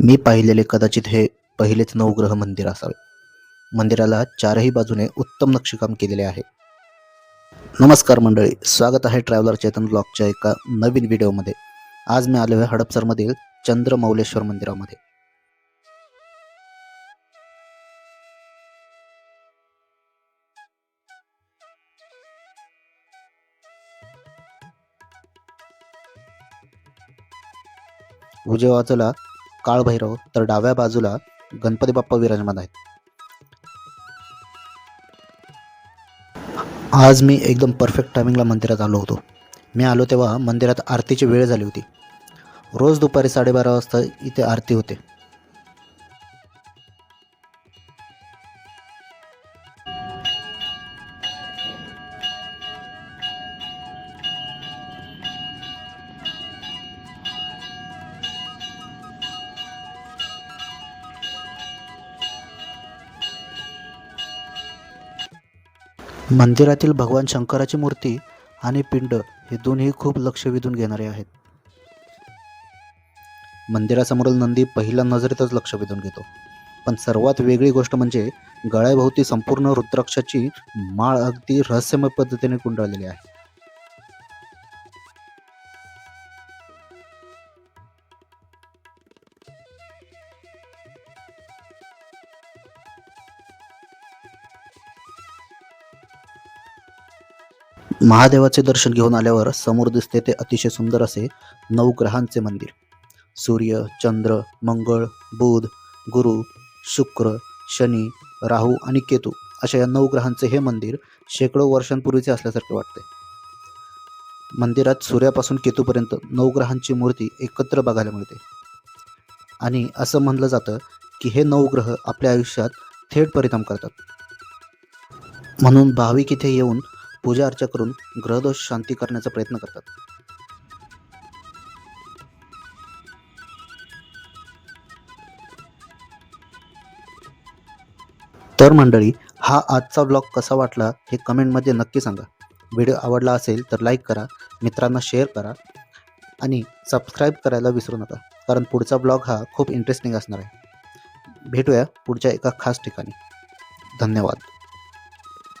मी पाहिलेले कदाचित हे पहिलेच नवग्रह मंदिर असावे. मंदिराला चारही बाजूने उत्तम नक्षीकाम केलेले आहे. नमस्कार मंडळी स्वागत आहे ट्रॅव्हलर चेतन ब्लॉगच्या एका नवीन व्हिडिओमध्ये. आज मी आलो आहे हडपसरमधील चंद्रमौलेश्वर मंदिरामध्ये. उजव्या बाजूला काळभैरव तर डाव्या बाजूला गणपती बाप्पा विराजमान आहेत. आज मी एकदम परफेक्ट टायमिंगला मंदिरात आलो होतो. मी आलो तेव्हा मंदिरात आरतीची वेळ झाली होती. रोज दुपारी साडेबारा वाजता इथे आरती होते. मंदिरातील भगवान शंकराची मूर्ती आणि पिंड हे दोन्ही खूप लक्ष वेधून घेणारे आहेत. मंदिरासमोरील नंदी पहिल्या नजरेतच लक्ष वेधून घेतो. पण सर्वात वेगळी गोष्ट म्हणजे गळ्याभोवती संपूर्ण रुद्राक्षाची माळ अगदी रहस्यमय पद्धतीने गुंडाळलेली आहे. महादेवाचे दर्शन घेऊन आल्यावर समोर दिसते ते अतिशय सुंदर असे नऊ ग्रहांचे मंदिर. सूर्य चंद्र मंगळ बुध गुरु शुक्र शनी राहू आणि केतू अशा या नऊ ग्रहांचे हे मंदिर शेकडो वर्षांपूर्वीचे असल्यासारखे वाटते. मंदिरात सूर्यापासून केतूपर्यंत नऊ ग्रहांची मूर्ती एकत्र बघायला मिळते. आणि असं म्हणलं जातं की हे नऊ ग्रह आपल्या आयुष्यात थेट परिणाम करतात. म्हणून भाविक इथे येऊन पूजा अर्चा करून ग्रहदोष शांती करण्याचा प्रयत्न करतात. तर मंडळी हा आजचा ब्लॉग कसा वाटला हे कमेंटमध्ये नक्की सांगा. व्हिडिओ आवडला असेल तर लाईक करा मित्रांना शेअर करा आणि सबस्क्राईब करायला विसरू नका कारण पुढचा ब्लॉग हा खूप इंटरेस्टिंग असणार आहे. भेटूया पुढच्या एका खास ठिकाणी. धन्यवाद.